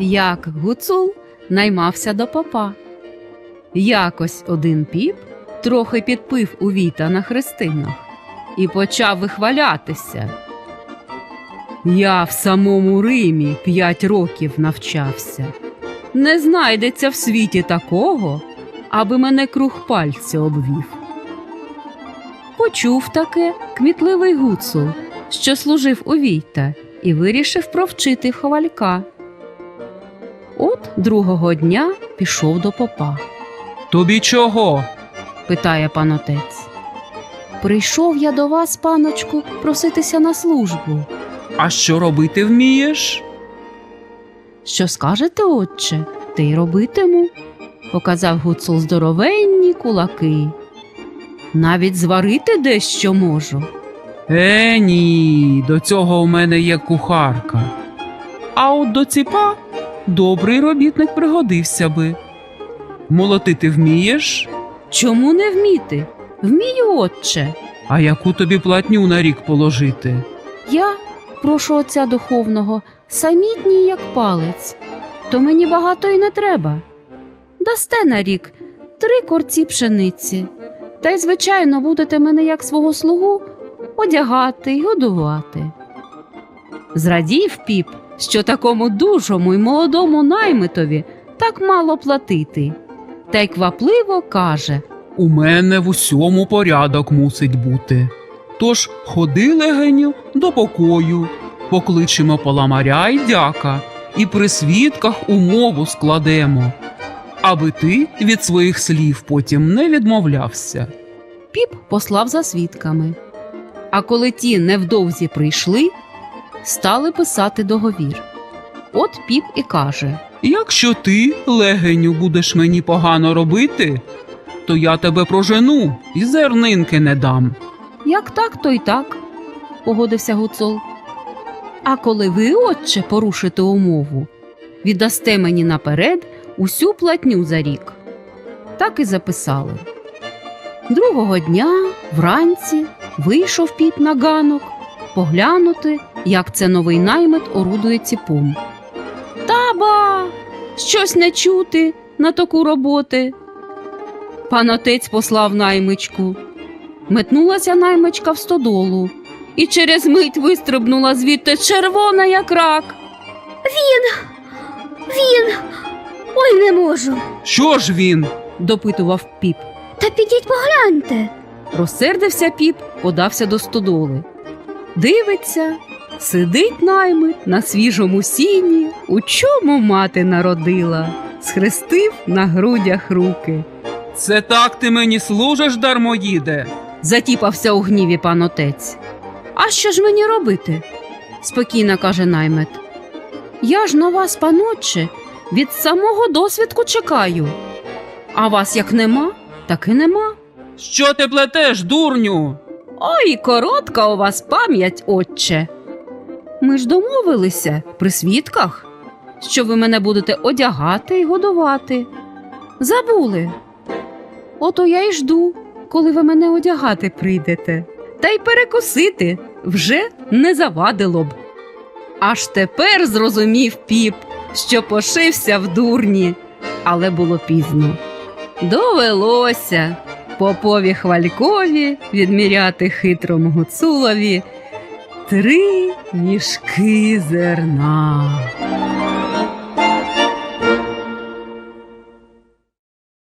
як гуцул наймався до попа. Якось один піп трохи підпив у віта на хрестинах і почав вихвалятися. Я в самому Римі п'ять років навчався. Не знайдеться в світі такого, аби мене круг пальця обвів. Почув таке кмітливий гуцул, що служив у війта, і вирішив провчити хвалька. От другого дня пішов до попа. Тобі чого? питає пан отець. Прийшов я до вас, паночку, проситися на службу. А що робити вмієш? Що скажете, отче, те й робитиму, показав гуцул здоровенні кулаки. Навіть зварити дещо можу. Е, ні, до цього у мене є кухарка. А от до ціпа добрий робітник пригодився би. Молотити вмієш? Чому не вміти? Вмію, отче. А яку тобі платню на рік положити? Я прошу отця духовного, самітній, як палець, то мені багато й не треба. Дасте на рік три корці пшениці, та й, звичайно, будете мене як свого слугу одягати й годувати. Зрадів піп, що такому дужому й молодому наймитові так мало платити, та й квапливо каже У мене в усьому порядок мусить бути. Тож ходи легеню до покою, покличемо поламаря й дяка, і при свідках умову складемо, аби ти від своїх слів потім не відмовлявся. Піп послав за свідками. А коли ті невдовзі прийшли, стали писати договір. От піп і каже: Якщо ти, легеню, будеш мені погано робити, то я тебе прожену і зернинки не дам. Як так, то й так, погодився гуцул. А коли ви, отче, порушите умову, віддасте мені наперед усю платню за рік. Так і записали. Другого дня, вранці, вийшов піп на ганок поглянути, як це новий наймит орудує ціпом. Таба! Щось не чути на таку роботи. Пан отець послав наймичку. Метнулася наймичка в стодолу і через мить вистрибнула звідти червона, як рак. Він. Ой, не можу. Що ж він? допитував піп. Та підіть погляньте. Розсердився піп, подався до стодоли. Дивиться, сидить наймит на свіжому сіні, у чому мати народила, схрестив на грудях руки. Це так ти мені служиш, дармоїде? Затіпався у гніві пан отець. А що ж мені робити? спокійно каже наймит. Я ж на вас, панотче, від самого досвідку чекаю. А вас як нема, так і нема. Що ти плетеш, дурню? Ой, коротка у вас пам'ять, отче. Ми ж домовилися при свідках, що ви мене будете одягати і годувати. Забули. Ото я й жду, коли ви мене одягати прийдете, та й перекусити вже не завадило б. Аж тепер зрозумів піп, що пошився в дурні, але було пізно. Довелося попові хвалькові відміряти хитрому гуцулові три мішки зерна.